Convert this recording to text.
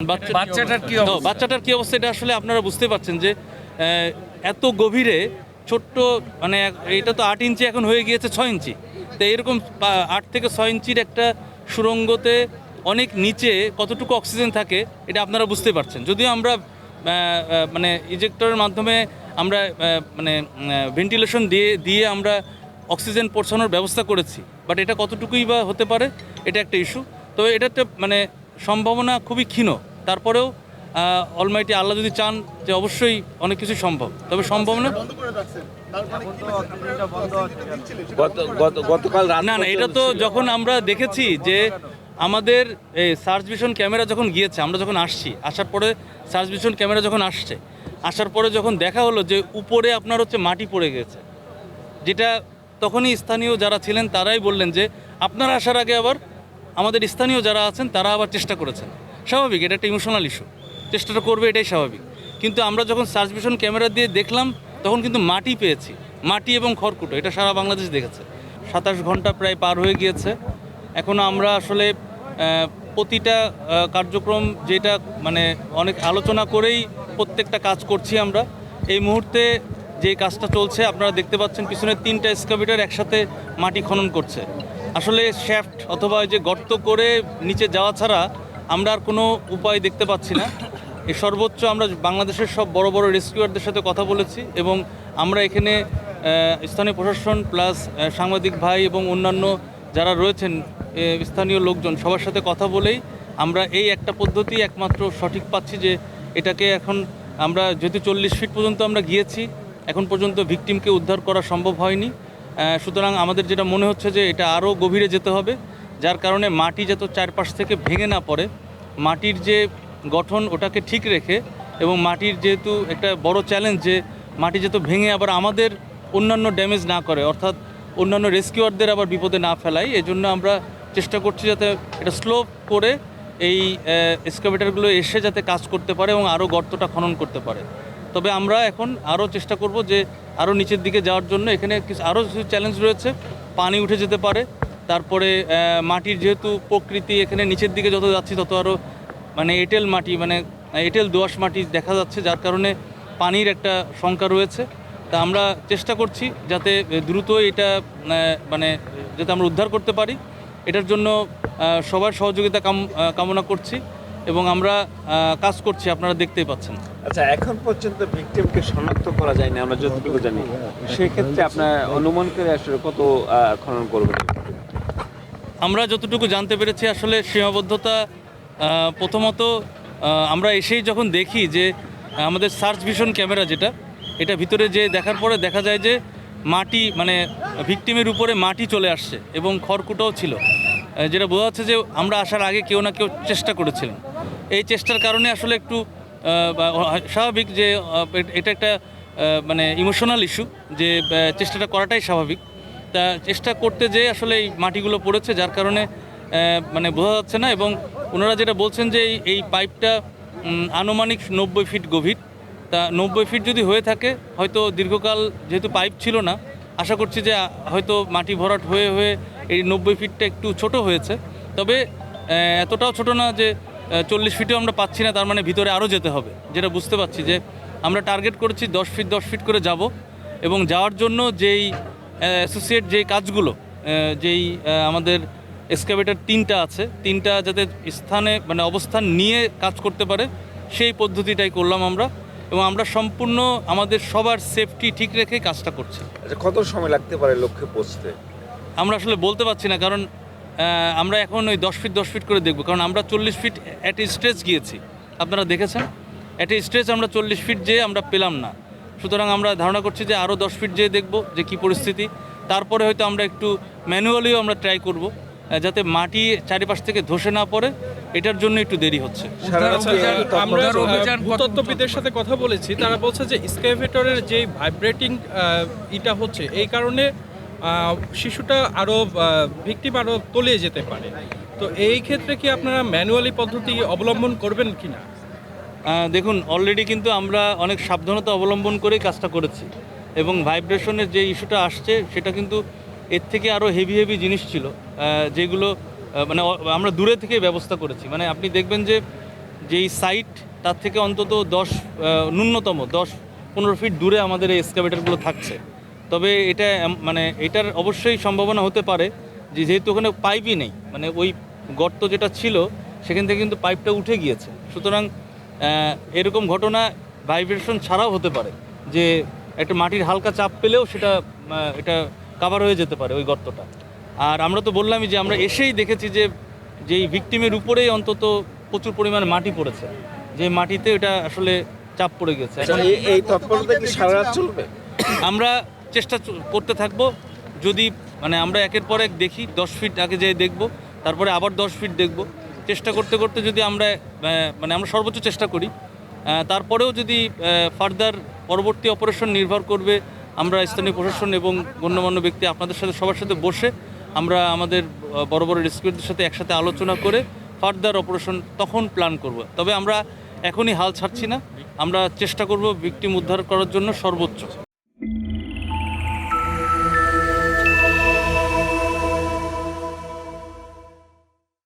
বাচ্চা- বাচ্চাটার কি অবস্থা? বাচ্চাটার কি অবস্থা এটা আসলে আপনারা বুঝতে পারছেন যে এত গভীরে ছোট্ট মানে এটা তো আট ইঞ্চি এখন হয়ে গিয়েছে ছয় ইঞ্চি। তো এরকম আট থেকে ছয় ইঞ্চির একটা সুড়ঙ্গতে অনেক নিচে কতটুকু অক্সিজেন থাকে এটা আপনারা বুঝতে পারছেন। যদিও আমরা মানে ইজেক্টরের মাধ্যমে আমরা মানে ভেন্টিলেশন দিয়ে দিয়ে আমরা অক্সিজেন পৌঁছানোর ব্যবস্থা করেছি। বাট এটা কতটুকুই বা হতে পারে এটা একটা ইস্যু। তবে এটা একটা মানে সম্ভাবনা খুবই ক্ষীণ। তারপরেও অলমাইটি আল্লাহ যদি চান যে অবশ্যই অনেক কিছু সম্ভব। তবে গত- গতকাল না না এটা তো যখন আমরা দেখেছি যে আমাদের এই সার্চ ভিশন ক্যামেরা যখন গিয়েছে আমরা যখন আসছি আসার পরে সার্চ ভিশন ক্যামেরা যখন আসছে আসার পরে যখন দেখা হলো যে উপরে আপনার হচ্ছে মাটি পড়ে গেছে যেটা তখনই স্থানীয় যারা ছিলেন তারাই বললেন যে আপনারা আসার আগে আবার আমাদের স্থানীয় যারা আছেন তারা আবার চেষ্টা করেছেন। স্বাভাবিক, এটা একটা ইমোশনাল ইস্যু চেষ্টাটা করবে, এটাই স্বাভাবিক। কিন্তু আমরা যখন সার্চ ভিশন ক্যামেরা দিয়ে দেখলাম, তখন কিন্তু মাটি পেয়েছি। মাটি এবং খড়কুটো, এটা সারা বাংলাদেশ দেখেছে। সাতাশ ঘণ্টা প্রায় পার হয়ে গিয়েছে। এখনও আমরা আসলে প্রতিটা কার্যক্রম যেটা মানে অনেক আলোচনা করেই প্রত্যেকটা কাজ করছি আমরা। এই মুহূর্তে যে কাজটা চলছে, আপনারা দেখতে পাচ্ছেন পিছনে তিনটা এক্সকাভেটার একসাথে মাটি খনন করছে। আসলে শ্যাফট অথবা যে গর্ত করে নিচে যাওয়া ছাড়া আমরা আর কোনো উপায় দেখতে পাচ্ছি না। এই সর্বোচ্চ আমরা বাংলাদেশের সব বড় বড় রেস্কিউয়ারদের সাথে কথা বলেছি এবং আমরা এখানে স্থানীয় প্রশাসন প্লাস সাংবাদিক ভাই এবং অন্যান্য যারা রয়েছেন স্থানীয় লোকজন সবার সাথে কথা বলেই আমরা এই একটা পদ্ধতি একমাত্র সঠিক পাচ্ছি যে এটাকে এখন আমরা যেহেতু চল্লিশ ফিট পর্যন্ত আমরা গিয়েছি, এখন পর্যন্ত ভিকটিমকে উদ্ধার করা সম্ভব হয়নি। সুতরাং আমাদের যেটা মনে হচ্ছে যে এটা আরও গভীরে যেতে হবে। যার কারণে মাটি যাতে চারপাশ থেকে ভেঙে না পড়ে, মাটির যে গঠন ওটাকে ঠিক রেখে এবং মাটির যেহেতু একটা বড় চ্যালেঞ্জ যে মাটি যাতে ভেঙে আবার আমাদের অন্যান্য ড্যামেজ না করে, অর্থাৎ অন্যান্য রেস্কিউয়ারদের আবার বিপদে না ফেলাই, এজন্য আমরা চেষ্টা করছি যাতে এটা স্লো করে এই এক্সকাভেটারগুলো এসে যাতে কাজ করতে পারে এবং আরও গর্তটা খনন করতে পারে। তবে আমরা এখন আরও চেষ্টা করব যে আরও নিচের দিকে যাওয়ার জন্য, এখানে আরও কিছু চ্যালেঞ্জ রয়েছে, পানি উঠে যেতে পারে তারপরে মাটির যেহেতু প্রকৃতি এখানে নিচের দিকে যত যাচ্ছি তত আরও মানে এঁটেল মাটি মানে এঁটেল দোআঁশ মাটি দেখা যাচ্ছে, যার কারণে পানির একটা শঙ্কা রয়েছে। তা আমরা চেষ্টা করছি যাতে দ্রুত এটা মানে যাতে আমরা উদ্ধার করতে পারি। এটার জন্য সবার সহযোগিতা কাম- কামনা করছি এবং আমরা কাজ করছি, আপনারা দেখতেই পাচ্ছেন। আচ্ছা এখন পর্যন্ত ভিকটিমকে শনাক্ত করা যায়নি, আমরা যতটুকু জানি। সেক্ষেত্রে আপনার অনুমান করে আসলে কত খনন করবেন? আমরা যতটুকু জানতে পেরেছি আসলে সীমাবদ্ধতা প্রথমত আমরা এসেই যখন দেখি যে আমাদের সার্চ ভিশন ক্যামেরা যেটা, এটা ভিতরে যে দেখার পরে দেখা যায় যে মাটি মানে ভিকটিমের উপরে মাটি চলে আসছে এবং খড়কুটাও ছিল। যেটা বোঝা যাচ্ছে যে আমরা আসার আগে কেউ না কেউ চেষ্টা করেছিলেন এই চেষ্টার কারণে আসলে একটু স্বাভাবিক যে এটা একটা মানে ইমোশনাল ইস্যু যে চেষ্টাটা করাটাই স্বাভাবিক। তা চেষ্টা করতে যেয়ে আসলে এই মাটিগুলো পড়েছে, যার কারণে মানে বোঝা যাচ্ছে না এবং ওনারা যেটা বলছেন যে এই পাইপটা আনুমানিক নব্বই ফিট গভীর। তা নব্বই ফিট যদি হয়ে থাকে, হয়তো দীর্ঘকাল যেহেতু পাইপ ছিল না, আশা করছি যে হয়তো মাটি ভরাট হয়ে হয়ে এই নব্বই ফিটটা একটু ছোট হয়েছে। তবে এতটাও ছোট না যে চল্লিশ ফিটেও আমরা পাচ্ছি না, তার মানে ভিতরে আরও যেতে হবে। যেটা বুঝতে পারছি যে, আমরা টার্গেট করেছি দশ ফিট দশ ফিট করে যাব এবং যাওয়ার জন্য যেই অ্যাসোসিয়েট যে কাজগুলো যেই আমাদের এক্সকাভেটার তিনটা আছে তিনটা যাতে স্থানে মানে অবস্থান নিয়ে কাজ করতে পারে সেই পদ্ধতিটাই করলাম আমরা এবং আমরা সম্পূর্ণ আমাদের সবার সেফটি ঠিক রেখে কাজটা করছি। আচ্ছা কত সময় লাগতে পারে লক্ষ্যে পৌঁছতে? আমরা আসলে বলতে পারছি না কারণ আমরা এখন ওই দশ ফিট দশ ফিট করে দেখব কারণ আমরা চল্লিশ ফিট অ্যাট স্ট্রেচ গিয়েছি। আপনারা দেখেছেন? অ্যাট স্ট্রেচ আমরা চল্লিশ ফিট যেয়ে আমরা পেলাম না। সুতরাং আমরা ধারণা করছি যে আরও দশ ফিট যেয়ে দেখব যে কী পরিস্থিতি। তারপরে হয়তো আমরা একটু ম্যানুয়ালিও আমরা ট্রাই করব যাতে মাটি চারিপাশ থেকে ধসে না পড়ে এটার জন্য একটু দেরি হচ্ছে। আমরা সাথে কথা বলেছি তারা বলছে যে স্ক্যাভেটরের যে ভাইব্রেটিং ইটা হচ্ছে এই কারণে আহ, শিশুটা আরও ভিকটিম আরও তলিয়ে যেতে পারে। তো এই ক্ষেত্রে কি আপনারা ম্যানুয়ালি পদ্ধতি অবলম্বন করবেন কি না দেখুন অলরেডি কিন্তু আমরা অনেক সাবধানতা অবলম্বন করেই কাজটা করেছি। এবং ভাইব্রেশনের যে ইস্যুটা আসছে, সেটা কিন্তু এর থেকে আরও হেভি হেভি জিনিস ছিল যেগুলো মানে আমরা দূরে থেকে ব্যবস্থা করেছি। মানে আপনি দেখবেন যে, যেই সাইট তার থেকে অন্তত দশ ন্যূনতম দশ, পনেরো ফিট দূরে আমাদের এই এক্সকাভেটারগুলো থাকছে। তবে এটা মানে এটার অবশ্যই সম্ভাবনা হতে পারে যে, যেহেতু ওখানে পাইপই নেই মানে ওই গর্ত যেটা ছিল, সেখান থেকে কিন্তু পাইপটা উঠে গিয়েছে। সুতরাং এরকম ঘটনা ভাইব্রেশন ছাড়াও হতে পারে যে একটা মাটির হালকা চাপ পেলেও সেটা এটা কাভার হয়ে যেতে পারে ওই গর্তটা। আর আমরা তো বললামই যে আমরা এসেই দেখেছি যে যেই ভিকটিমের উপরেই অন্তত প্রচুর পরিমাণে মাটি পড়েছে যে মাটিতে এটা আসলে চাপ পড়ে গেছে। আচ্ছা, এই- এই তৎপরতা কি সারা চলবে? আমরা চেষ্টা করতে থাকব যদি মানে আমরা একের পর এক দেখি দশ ফিট আগে যেয়ে দেখব তারপরে আবার দশ ফিট দেখব। চেষ্টা করতে করতে যদি আমরা মানে আমরা সর্বোচ্চ চেষ্টা করি তারপরেও যদি ফার্দার পরবর্তী অপারেশন নির্ভর করবে, আমরা স্থানীয় প্রশাসন এবং গণ্যমান্য ব্যক্তি আপনাদের সাথে, সবার সাথে বসে আমরা আমাদের বড় বড় রেস্কিউরদের সাথে একসাথে আলোচনা করে ফার্দার অপারেশন তখন প্ল্যান করব। তবে আমরা এখনই হাল ছাড়ছি না। আমরা চেষ্টা করব ভিকটিম উদ্ধার করার জন্য সর্বোচ্চ।